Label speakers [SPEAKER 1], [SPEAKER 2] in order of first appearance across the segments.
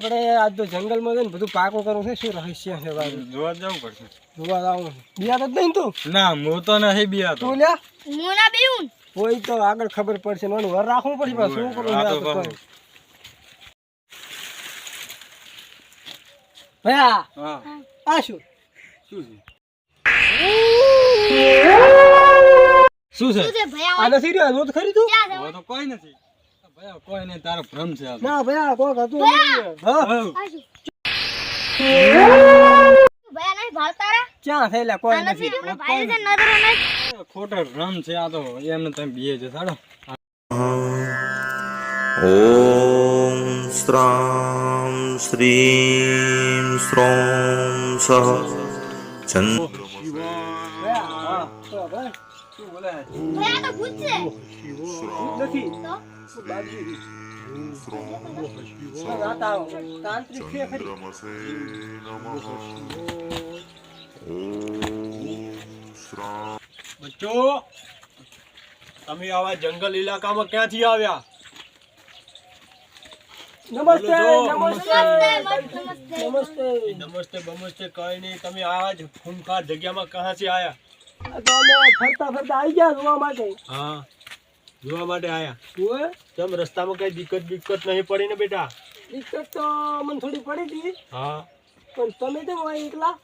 [SPEAKER 1] આપણે આજ તો જંગલમાં જઈને બધું પાકો કરવું છે શું રહસ્ય છે ભાઈ
[SPEAKER 2] જોવા જવું પડશે.
[SPEAKER 1] જોવા આવું બિયા જ નહીં તું?
[SPEAKER 2] ના હું તો નહીં બિયા તું
[SPEAKER 1] લ્યા?
[SPEAKER 3] મોના બેઉન
[SPEAKER 1] કોઈ તો આગળ ખબર પડશે મને વર રાખવું પડશે પણ શું કરું
[SPEAKER 2] આ તો કહું.
[SPEAKER 1] ભયા
[SPEAKER 2] હા.
[SPEAKER 1] આ શું?
[SPEAKER 2] શું છે?
[SPEAKER 1] શું
[SPEAKER 3] છે? ભયા?
[SPEAKER 1] આ નથી રહ્યો રોજ ખરી તું?
[SPEAKER 2] તો કોઈ નથી. કોઈ ને તારો ભ્રમ છે
[SPEAKER 1] ના ભયા કોક હતું
[SPEAKER 3] ભયા! નહીં ભાવતા રે
[SPEAKER 1] ક્યાં થયેલા? કોઈ
[SPEAKER 3] નથી ભાઈ છે નજર નહીં
[SPEAKER 2] ખોટો ભ્રમ છે આ તો એમને તમે બીએ છે સાડો
[SPEAKER 4] ઓમ શ્રામ શ્રીમ
[SPEAKER 1] શ્રોમ સહ ચંદ્ર
[SPEAKER 2] શું બોલે
[SPEAKER 3] આ તો ભૂત છે
[SPEAKER 1] નથી
[SPEAKER 3] તો
[SPEAKER 1] રાતા તાંત્રિક છે ખરી
[SPEAKER 5] બચ્ચો તમે આવા જંગલ ઇલાકામાં ક્યાંથી આવ્યા
[SPEAKER 1] નમસ્તે. નમસ્તે
[SPEAKER 3] નમસ્તે નમસ્તે
[SPEAKER 1] નમસ્તે
[SPEAKER 5] કઈ નહીં. તમે આવા જ ખૂનખાર જગ્યામાં ક્યાંથી આવ્યા
[SPEAKER 1] તો અમે ફરતા ફરતા આવી ગયા જોવા માટે.
[SPEAKER 5] હા જોવા માટે આવ્યા
[SPEAKER 1] જોવે
[SPEAKER 5] તેમ રસ્તામાં કઈ દિક્કત બિક્કત નહીં પડી ને બેટા?
[SPEAKER 1] દિક્કત તો મને થોડી પડી હતી.
[SPEAKER 5] હા.
[SPEAKER 1] પણ તમે કેમ હોય એકલા?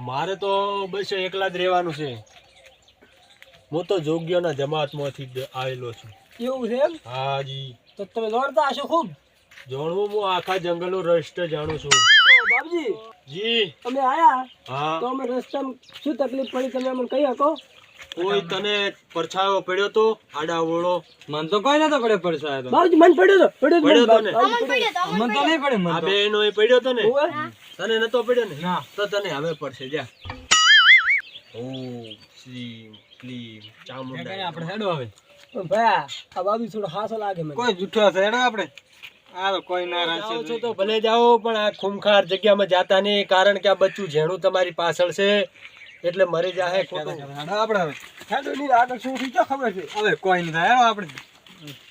[SPEAKER 5] મારે તો બસ એકલા જ રહેવાનું છે. હું તો જોગ્યોના જમાતમાંથી આવેલો છું.
[SPEAKER 1] એવું છે એમ?
[SPEAKER 5] હા જી.
[SPEAKER 1] તો તમે દોડતા હશો ખૂબ?
[SPEAKER 5] જાણવું હું આખા જંગલનું રસ્ટ જાણું છું.
[SPEAKER 1] બાપજી
[SPEAKER 5] જી.
[SPEAKER 1] અમે આયા?
[SPEAKER 5] હા.
[SPEAKER 1] તો અમે રસ્તામાં શું તકલીફ પડી તમે અમને કહી શકો?
[SPEAKER 5] કોઈ તને પરછાયો પડ્યો તો? આડા ઓળો.
[SPEAKER 2] મન તો કોઈ નતો પડે પડશે તો.
[SPEAKER 1] બાપજી મન પડ્યો તો પડ્યો
[SPEAKER 5] પડ્યો તો ને?
[SPEAKER 3] પડ્યો
[SPEAKER 2] મન તો નહીં પડે મન
[SPEAKER 5] આ
[SPEAKER 2] તો.
[SPEAKER 5] બેનો એ પડ્યો તો ને તને નતો પડ્યો ને?
[SPEAKER 2] ના.
[SPEAKER 5] તો તને હવે પડશે જા. ઓ શ્રી ક્લીમ ચામુંડા
[SPEAKER 2] આપણે હેડો હવે.
[SPEAKER 1] ભાઈ ભયા આ બાબી થોડો હાસો લાગે મને.
[SPEAKER 2] કોઈ જૂઠો છે હેડો આપણે. કોઈ ના
[SPEAKER 5] છો તો ભલે જાઓ પણ આ ખૂંખાર જગ્યામાં જાતા નહીં કારણ કે આ બચ્ચું ઝેણું તમારી પાછળ છે. એટલે મરી જાહે
[SPEAKER 2] આપણે હવે.
[SPEAKER 1] હેડો નહીં આગળ શું થઈ ખબર છે?
[SPEAKER 2] હવે કોઈ નહીં થાય. આપણે.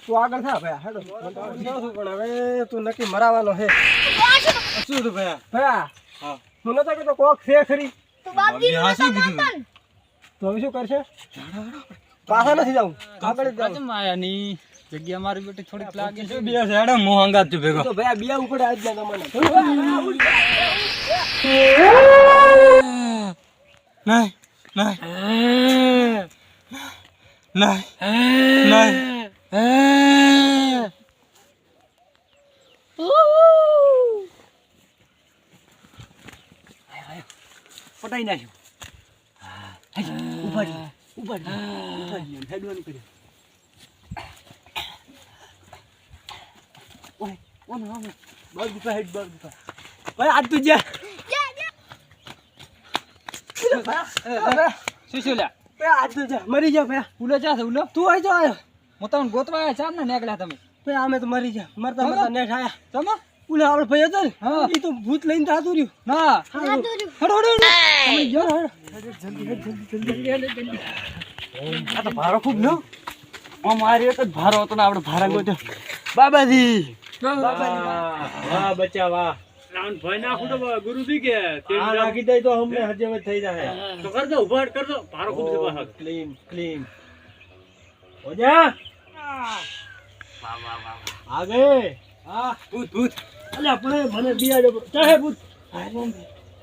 [SPEAKER 1] તું આગળ થા ભયા. હેડો. તો પણ હવે તું નક્કી મરાવાનો છે.
[SPEAKER 2] શું હતું ભયા?
[SPEAKER 1] ભયા
[SPEAKER 2] હા.
[SPEAKER 1] તું નતો કે તો કોક છે ખરી?
[SPEAKER 3] તો બાપજી
[SPEAKER 2] હા, શું કીધું?
[SPEAKER 1] તો હવે શું કરશે? પાછા નથી જવું આગળ જ જાઉં.
[SPEAKER 2] માયાની જગ્યા મારી બેટી થોડીક લાગે છે. બે છે હેડો હું હંગાત છું ભેગો.
[SPEAKER 1] તો ભાઈ બિયા ઉપર આજ ના તમને
[SPEAKER 2] ના ના ના નહીં
[SPEAKER 1] પટાઈ નાખ્યું. ઉપાડી ઉપાડી ઉપાડી હેડવાનું કર્યું. ઓય ઓન ઓન બસ દીપા હેડ બસ દીપા ભાઈ આજ તું જા
[SPEAKER 2] શું શું લ્યા?
[SPEAKER 1] ભાઈ આજ તું જા મરી જા ભાઈ
[SPEAKER 2] ઉલો ચા છે ઉલો?
[SPEAKER 1] તું આઈ જો આયો.
[SPEAKER 2] હું તમને ગોતવા આવ્યા ચાર ને નીકળ્યા તમે.
[SPEAKER 1] ભાઈ અમે તો મરી જા મરતા મરતા નેઠ આયા.
[SPEAKER 2] તમે
[SPEAKER 1] ઓલા આપણે ભાઈ હતો ને. એ તો ભૂત લઈને થાતું રહ્યું.
[SPEAKER 2] ના.
[SPEAKER 1] હડો હડો હડો તમે જો હડો.
[SPEAKER 2] આ તો ભારો ખૂબ નો અમારી એક જ ભારો હતો ને આપણે ભારા ગોત્યો બાબાજી.
[SPEAKER 5] વાહ બચ્ચા વાહ ભાઈ નાખું તો ગુરુજી કે આ નાખી દઈ તો અમને હજમ થઈ જાય તો કર દો ઊભા કર દો. ભારો ખૂબ છે ક્લીન ક્લીન. ઓજા. આગે.
[SPEAKER 2] હા. ભૂત ભૂત.
[SPEAKER 5] અલ્યા પણ મને બિયા જો ચાહે ભૂત?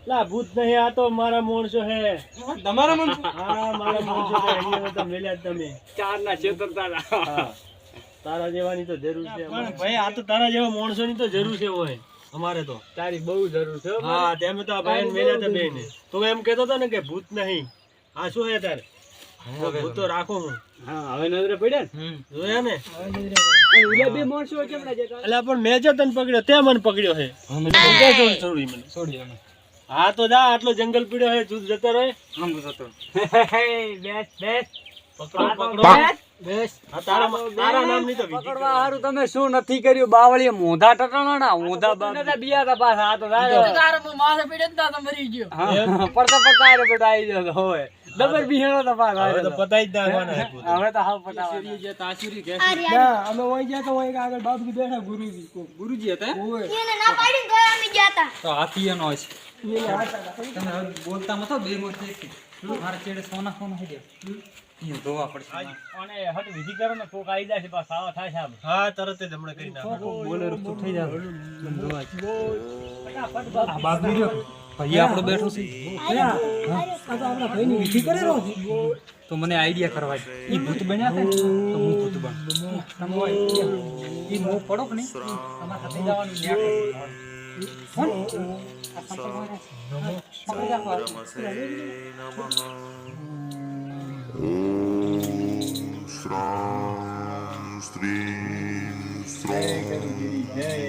[SPEAKER 5] લા ભૂત નહીં આ તો મારા મોણસો હે.
[SPEAKER 2] તમારા મોણસો?
[SPEAKER 5] હા મારા મોણસો મેલ્યા તમે.
[SPEAKER 2] ચાર ના છેતર
[SPEAKER 5] હા. તારા જેવાની તો જરૂર છે
[SPEAKER 2] પણ
[SPEAKER 5] ભાઈ આ તો તારા જેવા માણસોની તો જરૂર છે હોય અમારે તો.
[SPEAKER 2] તારી બહુ જરૂર છે
[SPEAKER 5] હા તેમ તો આ ભાઈને મેલ્યા તા બેને. તો એમ કહેતો હતો ને કે ભૂત નહીં. આ શું હે તારે? તો ભૂત તો રાખો હું.
[SPEAKER 2] હા હવે નજરે પડ્યા ને?
[SPEAKER 5] જોયા ને?
[SPEAKER 2] ઉલ્યા બે માણસો કેમ જતા
[SPEAKER 5] એટલે પણ મેં જો તને પકડ્યો તે મને પકડ્યો હે. છોડી મને.
[SPEAKER 2] છોડી
[SPEAKER 5] હા તો જા આટલો જંગલ પીડ્યો હે જૂથ જતો રહે.
[SPEAKER 2] જતો
[SPEAKER 1] બેસ બેસ.
[SPEAKER 5] પકડો પકડો.
[SPEAKER 1] બેસ.
[SPEAKER 5] હા તારા તારા નામની તો વિધિ
[SPEAKER 2] પકડવા હારું. તમે શું નથી કર્યું? બાવળીએ મોઢા ટટાણા મોઢા
[SPEAKER 1] બિયા તા પાછા
[SPEAKER 2] પડતા પડતા આવી જતો હોય.
[SPEAKER 1] ડબલ બિહાણો તો પાસ
[SPEAKER 5] હવે તો પતાઈ જ નાખવાના
[SPEAKER 1] હવે તો હાવ પટાવા
[SPEAKER 3] જે તાસુરી કે
[SPEAKER 1] ના અમે ઓય ગયા તો ઓય આગળ બાપજી બેઠા ગુરુજી. ગુરુજી હતા?
[SPEAKER 3] એને ના પાડી ને અમે ગયા તા.
[SPEAKER 6] તો હાથી
[SPEAKER 1] એનો છે.
[SPEAKER 6] તમે બોલતા મતો બે મોટી એક મારા ચેડે સોના સોના ગયા ઈ ધોવા પડશે
[SPEAKER 5] અને હટ વિધિ કરો ને કોક આવી જાય છે પાછા આવા થાય છે આમ. હા તરત જ હમણાં કરી નાખો.
[SPEAKER 1] બોલેરો તો થઈ જાય
[SPEAKER 6] ભાઈ આપણો બેઠો છે.
[SPEAKER 1] આ તો આપણા ભાઈની વિધિ કરેલો છે.
[SPEAKER 6] તો મને આઈડિયા કરવા છે. ઈ ભૂત બન્યા છે તો હું ભૂત બન. તમે હોય એ મો પડો કે નહીં? તમારે સાથે જવાનું ન્યા કોણ?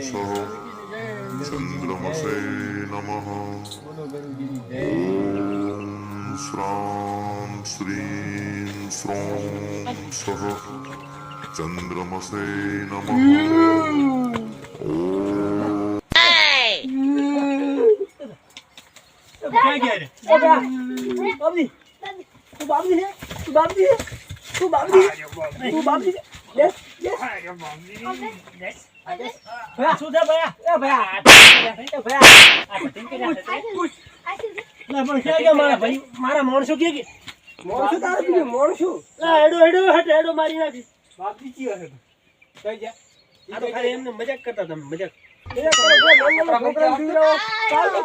[SPEAKER 6] આ સંપર્કમાં રહે છે. પકડી રાખો આ.
[SPEAKER 7] श्रां स्त्रीं स्त्रों सः चन्द्रमसे नमः ॐ श्रां श्रीं स्रों सः चन्द्रमसे नमः
[SPEAKER 5] ક્યાં ગયા રે?
[SPEAKER 1] બાપજી તું બાપજી છે તું બાપજી તું તું એ ભયા ના પણ ક્યાં ગયા? મારા ભાઈ મારા માણસો કે કે માણસો તારે બીજું માણસો. ના હેડો હેડો હટ હેડો મારી નાખી. બાપજી કી હશે કઈ જા આ તો ખાલી એમને મજાક કરતા તમે મજાક. તો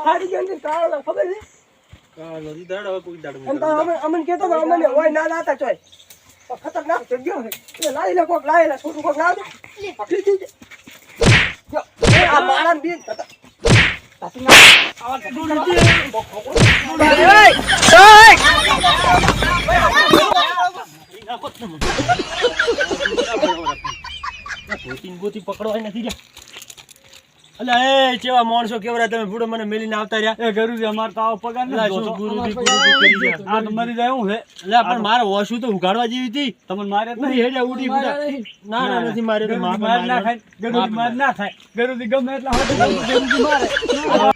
[SPEAKER 1] ફાડી ગયા કાલ ખબર છે?
[SPEAKER 5] નથી દાડો કોઈ દાડો
[SPEAKER 1] એમ અમે અમને કહેતો તો અમને હોય ના લાતા ચોય. તો ખતરનાક જગ્યા છે. એટલે લાવી લે કોક લાવી લે છોટું કોક જો, એ આ મારા બેન
[SPEAKER 5] પકડવા નથી રહ્યા અલ્યા એ કેવા માણસો કેવરા તમે ભૂડો મને મેલીને આવતા રહ્યા?
[SPEAKER 2] એ ગરુજી અમાર તો આવો પગાર
[SPEAKER 5] અલ્યા
[SPEAKER 2] જોતો.
[SPEAKER 5] ગુરુજી ગુરુજી
[SPEAKER 2] આ તો મરી જાય હું હે
[SPEAKER 5] અલ્યા પણ મારે ઓછું તો ઉગાડવા જેવી હતી.
[SPEAKER 2] તમને મારે
[SPEAKER 5] નહીં.
[SPEAKER 2] નહીં
[SPEAKER 5] ઉડી ઉડા ના ના નથી મારે તો
[SPEAKER 2] માર ના ખાય ગરુજી માર ના થાય. ગરુજી ગમે એટલા હાથ ગરુજી મારે.